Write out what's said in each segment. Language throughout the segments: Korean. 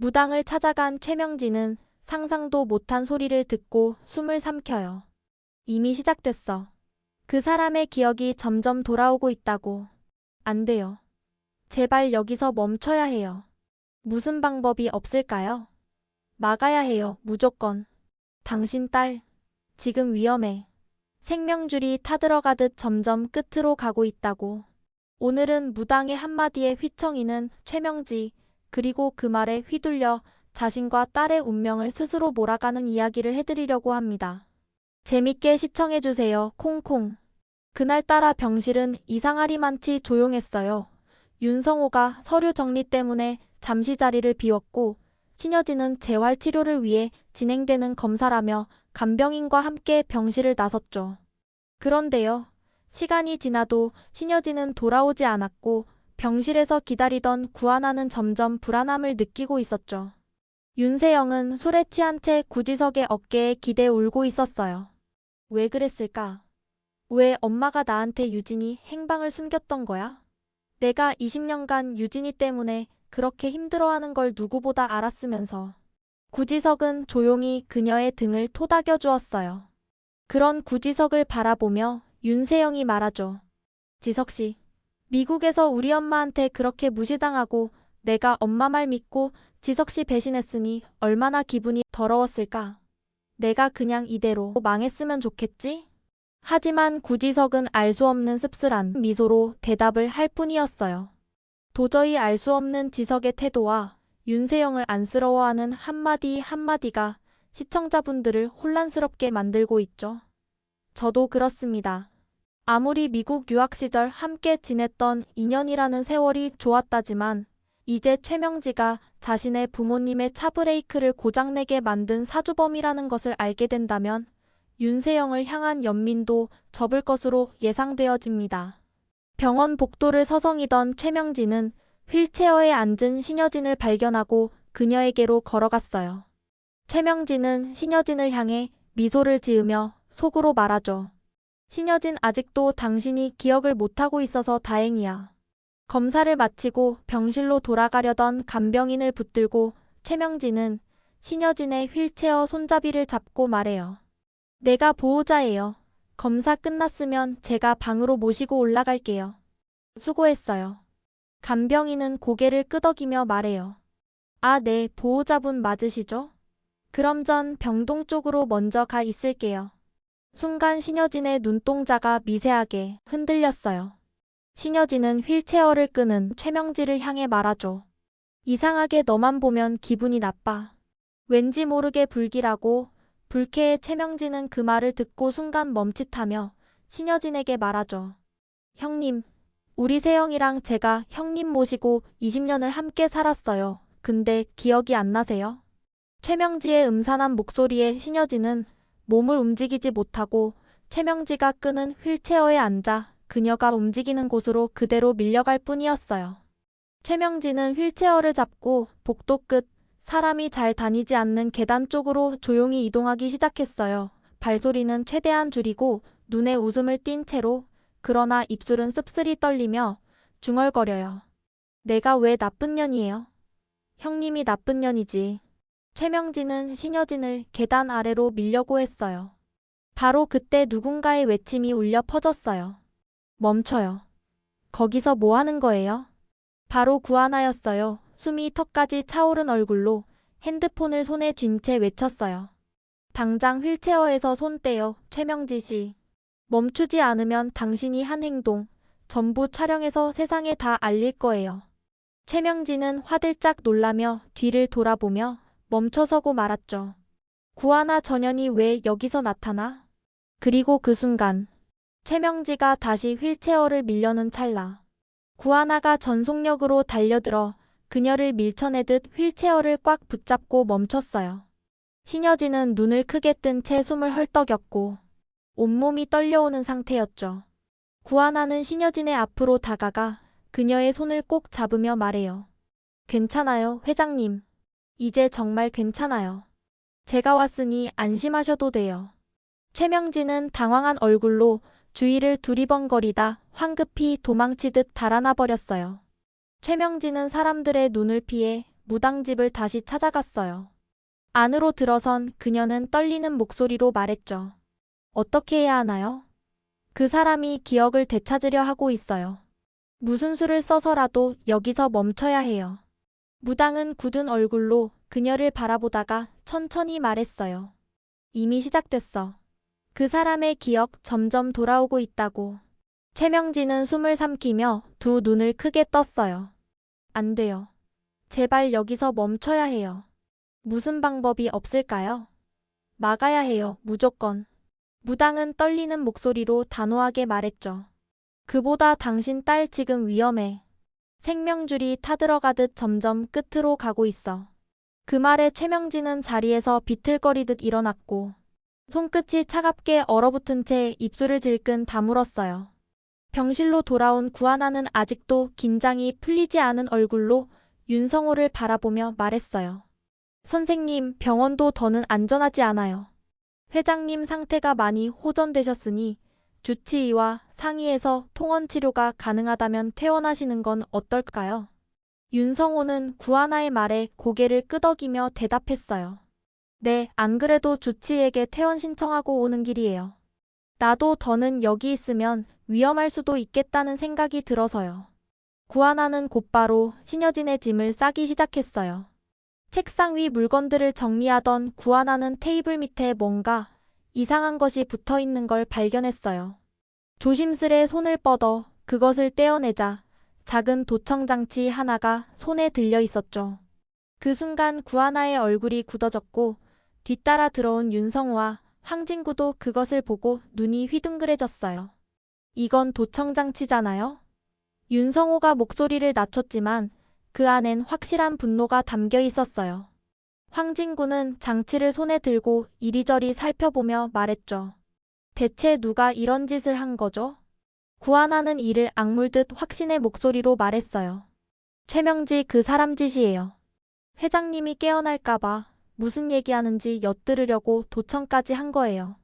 무당을 찾아간 최명진은 상상도 못한 소리를 듣고 숨을 삼켜요. 이미 시작됐어. 그 사람의 기억이 점점 돌아오고 있다고. 안 돼요. 제발 여기서 멈춰야 해요. 무슨 방법이 없을까요? 막아야 해요, 무조건. 당신 딸, 지금 위험해. 생명줄이 타들어가듯 점점 끝으로 가고 있다고. 오늘은 무당의 한마디에 휘청이는 최명지, 그리고 그 말에 휘둘려 자신과 딸의 운명을 스스로 몰아가는 이야기를 해드리려고 합니다. 재밌게 시청해주세요, 콩콩. 그날따라 병실은 이상하리만치 조용했어요. 윤성호가 서류 정리 때문에 잠시 자리를 비웠고, 신여진은 재활 치료를 위해 진행되는 검사라며 간병인과 함께 병실을 나섰죠. 그런데요, 시간이 지나도 신여진은 돌아오지 않았고, 병실에서 기다리던 구하나는 점점 불안함을 느끼고 있었죠. 윤세영은 술에 취한 채 구지석의 어깨에 기대 울고 있었어요. 왜 그랬을까? 왜 엄마가 나한테 유진이 행방을 숨겼던 거야? 내가 20년간 유진이 때문에 그렇게 힘들어하는 걸 누구보다 알았으면서. 구지석은 조용히 그녀의 등을 토닥여 주었어요. 그런 구지석을 바라보며 윤세영이 말하죠. 지석 씨, 미국에서 우리 엄마한테 그렇게 무시당하고 내가 엄마 말 믿고 지석 씨 배신했으니 얼마나 기분이 더러웠을까. 내가 그냥 이대로 망했으면 좋겠지? 하지만 구지석은 알 수 없는 씁쓸한 미소로 대답을 할 뿐이었어요. 도저히 알 수 없는 지석의 태도와 윤세영을 안쓰러워하는 한마디 한마디가 시청자분들을 혼란스럽게 만들고 있죠. 저도 그렇습니다. 아무리 미국 유학 시절 함께 지냈던 인연이라는 세월이 좋았다지만 이제 최명지가 자신의 부모님의 차브레이크를 고장내게 만든 사주범이라는 것을 알게 된다면 윤세영을 향한 연민도 접을 것으로 예상되어집니다. 병원 복도를 서성이던 최명진은 휠체어에 앉은 신여진을 발견하고 그녀에게로 걸어갔어요. 최명진은 신여진을 향해 미소를 지으며 속으로 말하죠. 신여진 아직도 당신이 기억을 못하고 있어서 다행이야. 검사를 마치고 병실로 돌아가려던 간병인을 붙들고 최명진은 신여진의 휠체어 손잡이를 잡고 말해요. 내가 보호자예요. 검사 끝났으면 제가 방으로 모시고 올라갈게요. 수고했어요. 간병인은 고개를 끄덕이며 말해요. 아, 네, 보호자분 맞으시죠? 그럼 전 병동 쪽으로 먼저 가 있을게요. 순간 신여진의 눈동자가 미세하게 흔들렸어요. 신여진은 휠체어를 끄는 최명지를 향해 말하죠. 이상하게 너만 보면 기분이 나빠. 왠지 모르게 불길하고 불쾌해 최명진은 그 말을 듣고 순간 멈칫하며 신여진에게 말하죠. 형님, 우리 세영이랑 제가 형님 모시고 20년을 함께 살았어요. 근데 기억이 안 나세요? 최명지의 음산한 목소리에 신여진은 몸을 움직이지 못하고 최명지가 끄는 휠체어에 앉아 그녀가 움직이는 곳으로 그대로 밀려갈 뿐이었어요. 최명지는 휠체어를 잡고 복도 끝 사람이 잘 다니지 않는 계단 쪽으로 조용히 이동하기 시작했어요. 발소리는 최대한 줄이고 눈에 웃음을 띤 채로 그러나 입술은 씁쓸히 떨리며 중얼거려요. 내가 왜 나쁜 년이에요? 형님이 나쁜 년이지. 최명진은 신여진을 계단 아래로 밀려고 했어요. 바로 그때 누군가의 외침이 울려 퍼졌어요. 멈춰요. 거기서 뭐 하는 거예요? 바로 구하나였어요. 숨이 턱까지 차오른 얼굴로 핸드폰을 손에 쥔 채 외쳤어요. 당장 휠체어에서 손 떼요, 최명지 씨. 멈추지 않으면 당신이 한 행동, 전부 촬영해서 세상에 다 알릴 거예요. 최명지는 화들짝 놀라며 뒤를 돌아보며 멈춰서고 말았죠. 구하나 전현이 왜 여기서 나타나? 그리고 그 순간 최명지가 다시 휠체어를 밀려는 찰나 구하나가 전속력으로 달려들어 그녀를 밀쳐내듯 휠체어를 꽉 붙잡고 멈췄어요. 신여진은 눈을 크게 뜬 채 숨을 헐떡였고 온몸이 떨려오는 상태였죠. 구하나는 신여진의 앞으로 다가가 그녀의 손을 꼭 잡으며 말해요. 괜찮아요, 회장님. 이제 정말 괜찮아요. 제가 왔으니 안심하셔도 돼요. 최명진은 당황한 얼굴로 주위를 두리번거리다 황급히 도망치듯 달아나 버렸어요. 최명진은 사람들의 눈을 피해 무당집을 다시 찾아갔어요. 안으로 들어선 그녀는 떨리는 목소리로 말했죠. 어떻게 해야 하나요? 그 사람이 기억을 되찾으려 하고 있어요. 무슨 수를 써서라도 여기서 멈춰야 해요. 무당은 굳은 얼굴로 그녀를 바라보다가 천천히 말했어요. 이미 시작됐어. 그 사람의 기억 점점 돌아오고 있다고. 최명진은 숨을 삼키며 두 눈을 크게 떴어요. 안 돼요. 제발 여기서 멈춰야 해요. 무슨 방법이 없을까요? 막아야 해요, 무조건. 무당은 떨리는 목소리로 단호하게 말했죠. 그보다 당신 딸 지금 위험해. 생명줄이 타들어가듯 점점 끝으로 가고 있어. 그 말에 최명진은 자리에서 비틀거리듯 일어났고 손끝이 차갑게 얼어붙은 채 입술을 질끈 다물었어요. 병실로 돌아온 구하나는 아직도 긴장이 풀리지 않은 얼굴로 윤성호를 바라보며 말했어요. 선생님, 병원도 더는 안전하지 않아요. 회장님 상태가 많이 호전되셨으니 주치의와 상의해서 통원 치료가 가능하다면 퇴원하시는 건 어떨까요? 윤성호는 구하나의 말에 고개를 끄덕이며 대답했어요. 네, 안 그래도 주치의에게 퇴원 신청하고 오는 길이에요. 나도 더는 여기 있으면 위험할 수도 있겠다는 생각이 들어서요. 구하나는 곧바로 신여진의 짐을 싸기 시작했어요. 책상 위 물건들을 정리하던 구하나는 테이블 밑에 뭔가 이상한 것이 붙어 있는 걸 발견했어요. 조심스레 손을 뻗어 그것을 떼어내자 작은 도청 장치 하나가 손에 들려 있었죠. 그 순간 구하나의 얼굴이 굳어졌고 뒤따라 들어온 윤성우와 황진구도 그것을 보고 눈이 휘둥그레졌어요. 이건 도청 장치잖아요? 윤성호가 목소리를 낮췄지만 그 안엔 확실한 분노가 담겨 있었어요. 황진구는 장치를 손에 들고 이리저리 살펴보며 말했죠. 대체 누가 이런 짓을 한 거죠? 구하나는 이를 악물듯 확신의 목소리로 말했어요. 최명지 그 사람 짓이에요. 회장님이 깨어날까봐 무슨 얘기하는지 엿들으려고 도청까지 한 거예요.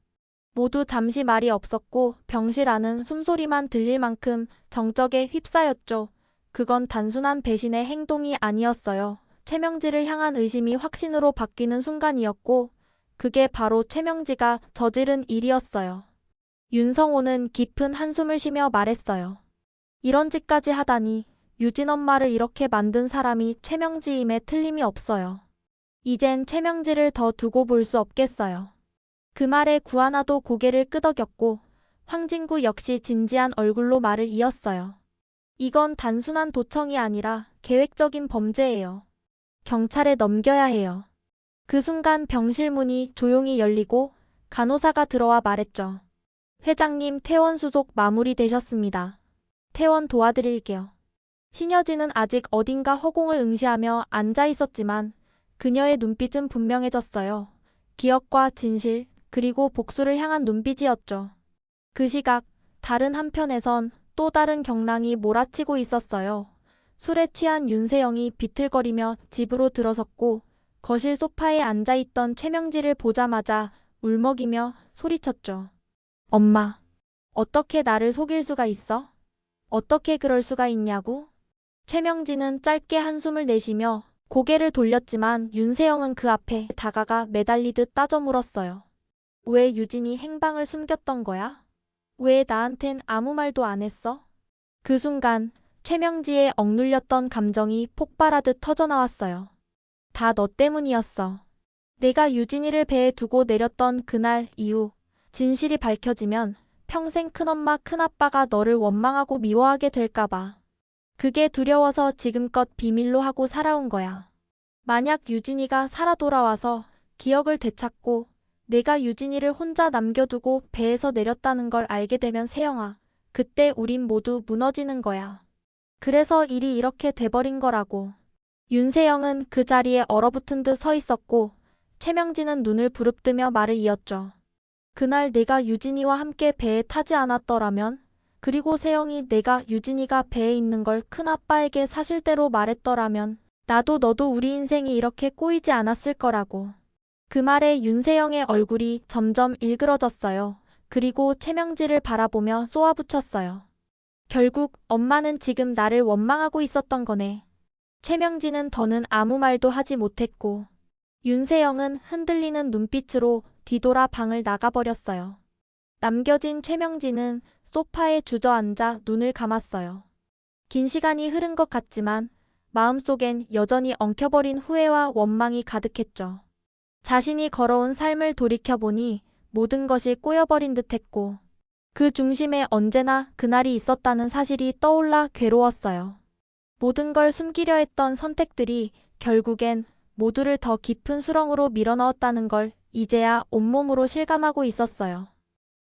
모두 잠시 말이 없었고 병실 안은 숨소리만 들릴 만큼 정적에 휩싸였죠. 그건 단순한 배신의 행동이 아니었어요. 최명지를 향한 의심이 확신으로 바뀌는 순간이었고 그게 바로 최명지가 저지른 일이었어요. 윤성호는 깊은 한숨을 쉬며 말했어요. 이런 짓까지 하다니 유진 엄마를 이렇게 만든 사람이 최명지임에 틀림이 없어요. 이젠 최명지를 더 두고 볼 수 없겠어요. 그 말에 구하나도 고개를 끄덕였고 황진구 역시 진지한 얼굴로 말을 이었어요. 이건 단순한 도청이 아니라 계획적인 범죄예요. 경찰에 넘겨야 해요. 그 순간 병실 문이 조용히 열리고 간호사가 들어와 말했죠. 회장님 퇴원 수속 마무리되셨습니다. 퇴원 도와드릴게요. 신여진은 아직 어딘가 허공을 응시하며 앉아 있었지만 그녀의 눈빛은 분명해졌어요. 기억과 진실, 그리고 복수를 향한 눈빛이었죠. 그 시각 다른 한편에선 또 다른 경랑이 몰아치고 있었어요. 술에 취한 윤세영이 비틀거리며 집으로 들어섰고 거실 소파에 앉아있던 최명지를 보자마자 울먹이며 소리쳤죠. 엄마, 어떻게 나를 속일 수가 있어? 어떻게 그럴 수가 있냐고? 최명지는 짧게 한숨을 내쉬며 고개를 돌렸지만 윤세영은 그 앞에 다가가 매달리듯 따져 물었어요. 왜 유진이 행방을 숨겼던 거야? 왜 나한텐 아무 말도 안 했어? 그 순간 최명지의 억눌렸던 감정이 폭발하듯 터져나왔어요. 다 너 때문이었어. 내가 유진이를 배에 두고 내렸던 그날 이후 진실이 밝혀지면 평생 큰엄마 큰아빠가 너를 원망하고 미워하게 될까봐. 그게 두려워서 지금껏 비밀로 하고 살아온 거야. 만약 유진이가 살아 돌아와서 기억을 되찾고 내가 유진이를 혼자 남겨두고 배에서 내렸다는 걸 알게 되면 세영아, 그때 우린 모두 무너지는 거야. 그래서 일이 이렇게 돼버린 거라고. 윤세영은 그 자리에 얼어붙은 듯 서 있었고 최명진은 눈을 부릅뜨며 말을 이었죠. 그날 내가 유진이와 함께 배에 타지 않았더라면 그리고 세영이 내가 유진이가 배에 있는 걸 큰아빠에게 사실대로 말했더라면 나도 너도 우리 인생이 이렇게 꼬이지 않았을 거라고. 그 말에 윤세영의 얼굴이 점점 일그러졌어요. 그리고 최명지를 바라보며 쏘아붙였어요. 결국 엄마는 지금 나를 원망하고 있었던 거네. 최명진은 더는 아무 말도 하지 못했고 윤세영은 흔들리는 눈빛으로 뒤돌아 방을 나가버렸어요. 남겨진 최명진은 소파에 주저앉아 눈을 감았어요. 긴 시간이 흐른 것 같지만 마음속엔 여전히 엉켜버린 후회와 원망이 가득했죠. 자신이 걸어온 삶을 돌이켜보니 모든 것이 꼬여버린 듯 했고 그 중심에 언제나 그날이 있었다는 사실이 떠올라 괴로웠어요. 모든 걸 숨기려 했던 선택들이 결국엔 모두를 더 깊은 수렁으로 밀어넣었다는 걸 이제야 온몸으로 실감하고 있었어요.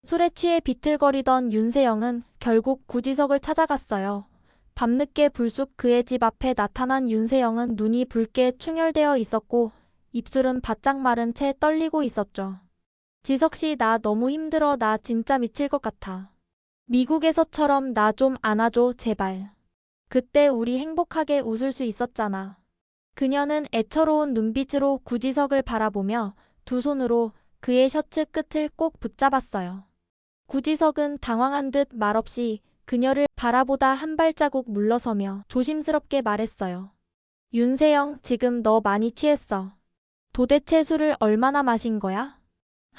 술에 취해 비틀거리던 윤세영은 결국 구지석을 찾아갔어요. 밤늦게 불쑥 그의 집 앞에 나타난 윤세영은 눈이 붉게 충혈되어 있었고 입술은 바짝 마른 채 떨리고 있었죠. 지석 씨, 나 너무 힘들어. 나 진짜 미칠 것 같아. 미국에서처럼 나 좀 안아줘, 제발. 그때 우리 행복하게 웃을 수 있었잖아. 그녀는 애처로운 눈빛으로 구지석을 바라보며 두 손으로 그의 셔츠 끝을 꼭 붙잡았어요. 구지석은 당황한 듯 말없이 그녀를 바라보다 한 발자국 물러서며 조심스럽게 말했어요. 윤세영, 지금 너 많이 취했어. 도대체 술을 얼마나 마신 거야?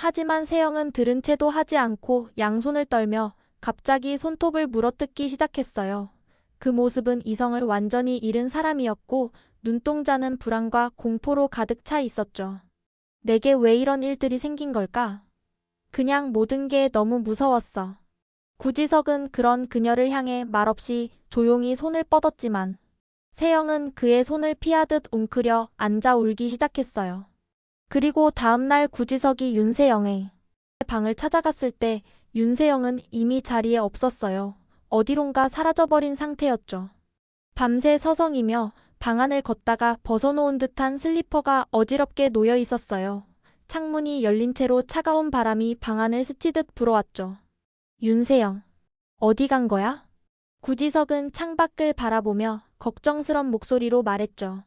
하지만 세영은 들은 채도 하지 않고 양손을 떨며 갑자기 손톱을 물어뜯기 시작했어요. 그 모습은 이성을 완전히 잃은 사람이었고 눈동자는 불안과 공포로 가득 차 있었죠. 내게 왜 이런 일들이 생긴 걸까? 그냥 모든 게 너무 무서웠어. 구지석은 그런 그녀를 향해 말없이 조용히 손을 뻗었지만 세영은 그의 손을 피하듯 웅크려 앉아 울기 시작했어요. 그리고 다음날 구지석이 윤세영의 방을 찾아갔을 때 윤세영은 이미 자리에 없었어요. 어디론가 사라져버린 상태였죠. 밤새 서성이며 방 안을 걷다가 벗어놓은 듯한 슬리퍼가 어지럽게 놓여 있었어요. 창문이 열린 채로 차가운 바람이 방 안을 스치듯 불어왔죠. 윤세영, 어디 간 거야? 구지석은 창밖을 바라보며 걱정스런 목소리로 말했죠.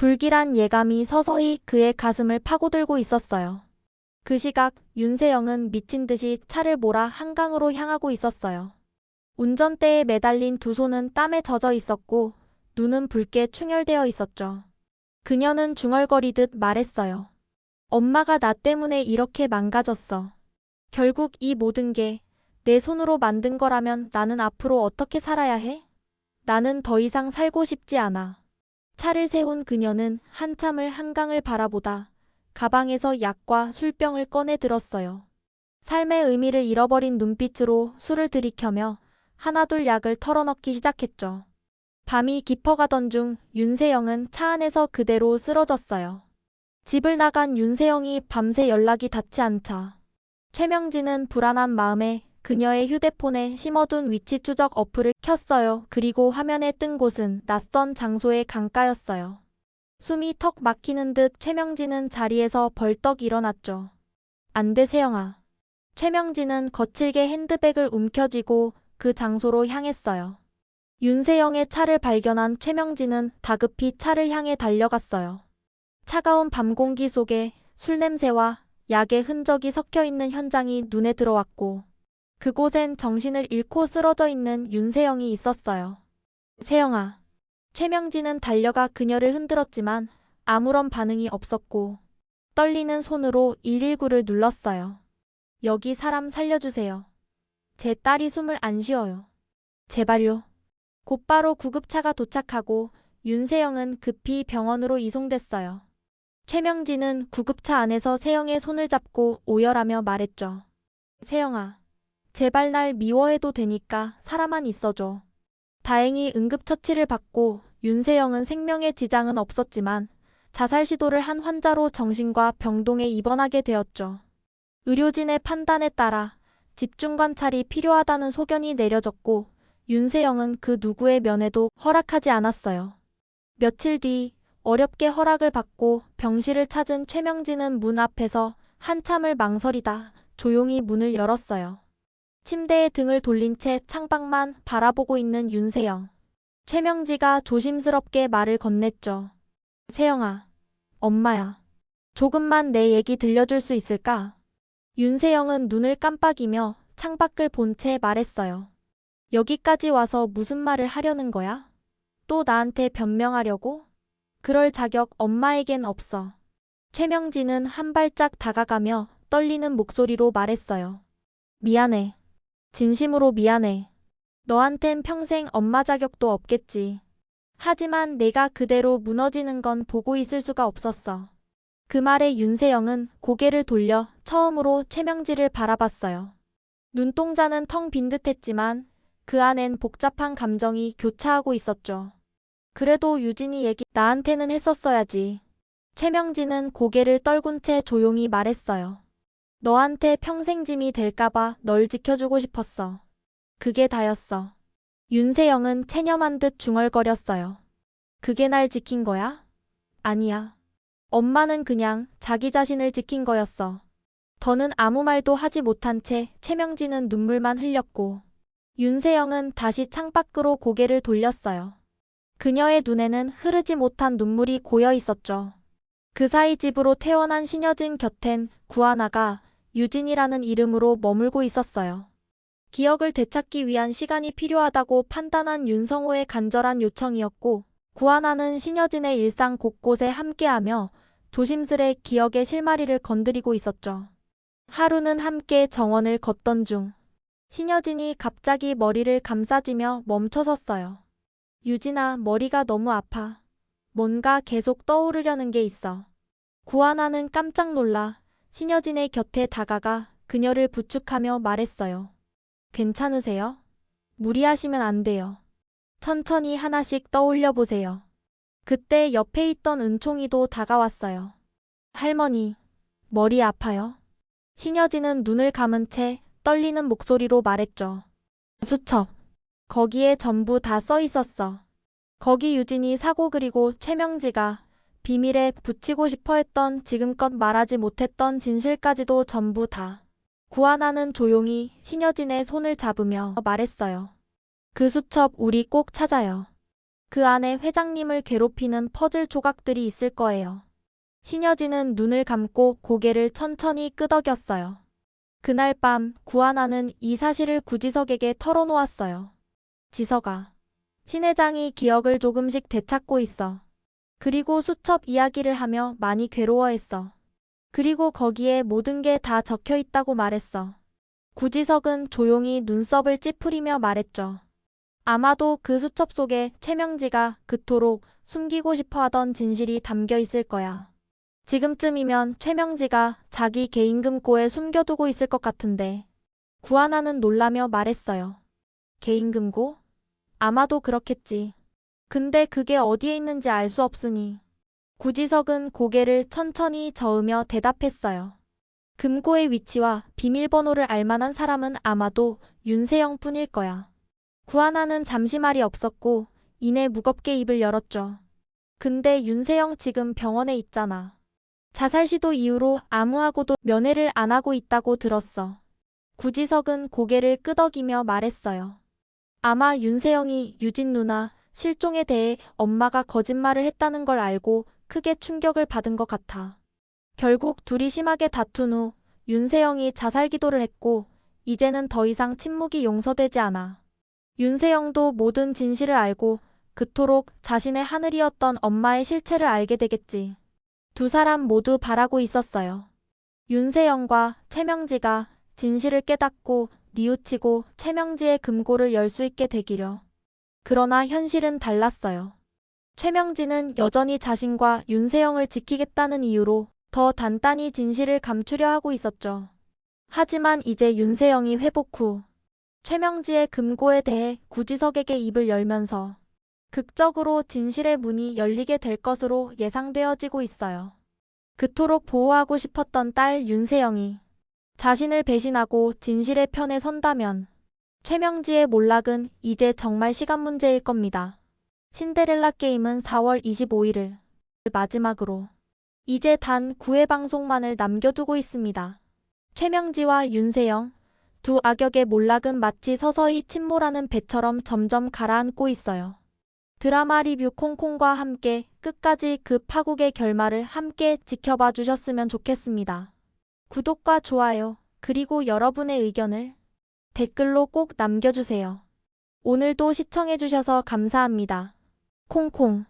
불길한 예감이 서서히 그의 가슴을 파고들고 있었어요. 그 시각 윤세영은 미친 듯이 차를 몰아 한강으로 향하고 있었어요. 운전대에 매달린 두 손은 땀에 젖어 있었고 눈은 붉게 충혈되어 있었죠. 그녀는 중얼거리듯 말했어요. 엄마가 나 때문에 이렇게 망가졌어. 결국 이 모든 게 내 손으로 만든 거라면 나는 앞으로 어떻게 살아야 해? 나는 더 이상 살고 싶지 않아. 차를 세운 그녀는 한참을 한강을 바라보다 가방에서 약과 술병을 꺼내 들었어요. 삶의 의미를 잃어버린 눈빛으로 술을 들이켜며 하나둘 약을 털어넣기 시작했죠. 밤이 깊어가던 중 윤세영은 차 안에서 그대로 쓰러졌어요. 집을 나간 윤세영이 밤새 연락이 닿지 않자 최명진은 불안한 마음에 그녀의 휴대폰에 심어둔 위치 추적 어플을 켰어요. 그리고 화면에 뜬 곳은 낯선 장소의 강가였어요. 숨이 턱 막히는 듯 최명진은 자리에서 벌떡 일어났죠. 안 돼, 세영아. 최명진은 거칠게 핸드백을 움켜쥐고 그 장소로 향했어요. 윤세영의 차를 발견한 최명진은 다급히 차를 향해 달려갔어요. 차가운 밤 공기 속에 술 냄새와 약의 흔적이 섞여 있는 현장이 눈에 들어왔고 그곳엔 정신을 잃고 쓰러져 있는 윤세영이 있었어요. 세영아. 최명진은 달려가 그녀를 흔들었지만 아무런 반응이 없었고 떨리는 손으로 119를 눌렀어요. 여기 사람 살려주세요. 제 딸이 숨을 안 쉬어요. 제발요. 곧바로 구급차가 도착하고 윤세영은 급히 병원으로 이송됐어요. 최명진은 구급차 안에서 세영의 손을 잡고 오열하며 말했죠. 세영아, 제발 날 미워해도 되니까 살아만 있어줘. 다행히 응급처치를 받고 윤세영은 생명에 지장은 없었지만 자살 시도를 한 환자로 정신과 병동에 입원하게 되었죠. 의료진의 판단에 따라 집중 관찰이 필요하다는 소견이 내려졌고 윤세영은 그 누구의 면회도 허락하지 않았어요. 며칠 뒤 어렵게 허락을 받고 병실을 찾은 최명진은 문 앞에서 한참을 망설이다 조용히 문을 열었어요. 침대에 등을 돌린 채 창밖만 바라보고 있는 윤세영. 최명지가 조심스럽게 말을 건넸죠. 세영아, 엄마야. 조금만 내 얘기 들려줄 수 있을까? 윤세영은 눈을 깜빡이며 창밖을 본 채 말했어요. 여기까지 와서 무슨 말을 하려는 거야? 또 나한테 변명하려고? 그럴 자격 엄마에겐 없어. 최명진은 한 발짝 다가가며 떨리는 목소리로 말했어요. 미안해. 진심으로 미안해. 너한텐 평생 엄마 자격도 없겠지. 하지만 내가 그대로 무너지는 건 보고 있을 수가 없었어. 그 말에 윤세영은 고개를 돌려 처음으로 최명지를 바라봤어요. 눈동자는 텅 빈 듯했지만 그 안엔 복잡한 감정이 교차하고 있었죠. 그래도 유진이 얘기 나한테는 했었어야지. 최명지는 고개를 떨군 채 조용히 말했어요. 너한테 평생 짐이 될까봐 널 지켜주고 싶었어. 그게 다였어. 윤세영은 체념한 듯 중얼거렸어요. 그게 날 지킨 거야? 아니야. 엄마는 그냥 자기 자신을 지킨 거였어. 더는 아무 말도 하지 못한 채 최명진은 눈물만 흘렸고 윤세영은 다시 창밖으로 고개를 돌렸어요. 그녀의 눈에는 흐르지 못한 눈물이 고여 있었죠. 그 사이 집으로 태어난 신여진 곁엔 구하나가 유진이라는 이름으로 머물고 있었어요. 기억을 되찾기 위한 시간이 필요하다고 판단한 윤성호의 간절한 요청이었고 구하나는 신여진의 일상 곳곳에 함께하며 조심스레 기억의 실마리를 건드리고 있었죠. 하루는 함께 정원을 걷던 중 신여진이 갑자기 머리를 감싸쥐며 멈춰섰어요. 유진아, 머리가 너무 아파. 뭔가 계속 떠오르려는 게 있어. 구하나는 깜짝 놀라 신여진의 곁에 다가가 그녀를 부축하며 말했어요. 괜찮으세요? 무리하시면 안 돼요. 천천히 하나씩 떠올려 보세요. 그때 옆에 있던 은총이도 다가왔어요. 할머니, 머리 아파요? 신여진은 눈을 감은 채 떨리는 목소리로 말했죠. 수첩. 거기에 전부 다 써 있었어. 거기 유진이 사고 그리고 최명지가 비밀에 붙이고 싶어 했던 지금껏 말하지 못했던 진실까지도 전부 다. 구하나는 조용히 신여진의 손을 잡으며 말했어요. 그 수첩 우리 꼭 찾아요. 그 안에 회장님을 괴롭히는 퍼즐 조각들이 있을 거예요. 신여진은 눈을 감고 고개를 천천히 끄덕였어요. 그날 밤 구하나는 이 사실을 구지석에게 털어놓았어요. 지석아. 신 회장이 기억을 조금씩 되찾고 있어. 그리고 수첩 이야기를 하며 많이 괴로워했어. 그리고 거기에 모든 게 다 적혀 있다고 말했어. 구지석은 조용히 눈썹을 찌푸리며 말했죠. 아마도 그 수첩 속에 최명지가 그토록 숨기고 싶어 하던 진실이 담겨 있을 거야. 지금쯤이면 최명지가 자기 개인 금고에 숨겨두고 있을 것 같은데. 구하나는 놀라며 말했어요. 개인 금고? 아마도 그렇겠지. 근데 그게 어디에 있는지 알 수 없으니. 구지석은 고개를 천천히 저으며 대답했어요. 금고의 위치와 비밀번호를 알 만한 사람은 아마도 윤세영 뿐일 거야. 구하나는 잠시 말이 없었고 이내 무겁게 입을 열었죠. 근데 윤세영 지금 병원에 있잖아. 자살 시도 이후로 아무하고도 면회를 안 하고 있다고 들었어. 구지석은 고개를 끄덕이며 말했어요. 아마 윤세영이 유진 누나 실종에 대해 엄마가 거짓말을 했다는 걸 알고 크게 충격을 받은 것 같아. 결국 둘이 심하게 다툰 후 윤세영이 자살 기도를 했고 이제는 더 이상 침묵이 용서되지 않아. 윤세영도 모든 진실을 알고 그토록 자신의 하늘이었던 엄마의 실체를 알게 되겠지. 두 사람 모두 바라고 있었어요. 윤세영과 최명지가 진실을 깨닫고 뉘우치고 최명지의 금고를 열 수 있게 되기려. 그러나 현실은 달랐어요. 최명지는 여전히 자신과 윤세영을 지키겠다는 이유로 더 단단히 진실을 감추려 하고 있었죠. 하지만 이제 윤세영이 회복 후 최명지의 금고에 대해 구지석에게 입을 열면서 극적으로 진실의 문이 열리게 될 것으로 예상되어지고 있어요. 그토록 보호하고 싶었던 딸 윤세영이 자신을 배신하고 진실의 편에 선다면 최명지의 몰락은 이제 정말 시간 문제일 겁니다. 신데렐라 게임은 4월 25일을 마지막으로 이제 단 9회 방송만을 남겨두고 있습니다. 최명지와 윤세영 두 악역의 몰락은 마치 서서히 침몰하는 배처럼 점점 가라앉고 있어요. 드라마 리뷰 콩콩과 함께 끝까지 그 파국의 결말을 함께 지켜봐 주셨으면 좋겠습니다. 구독과 좋아요, 그리고 여러분의 의견을 댓글로 꼭 남겨주세요. 오늘도 시청해주셔서 감사합니다. 콩콩.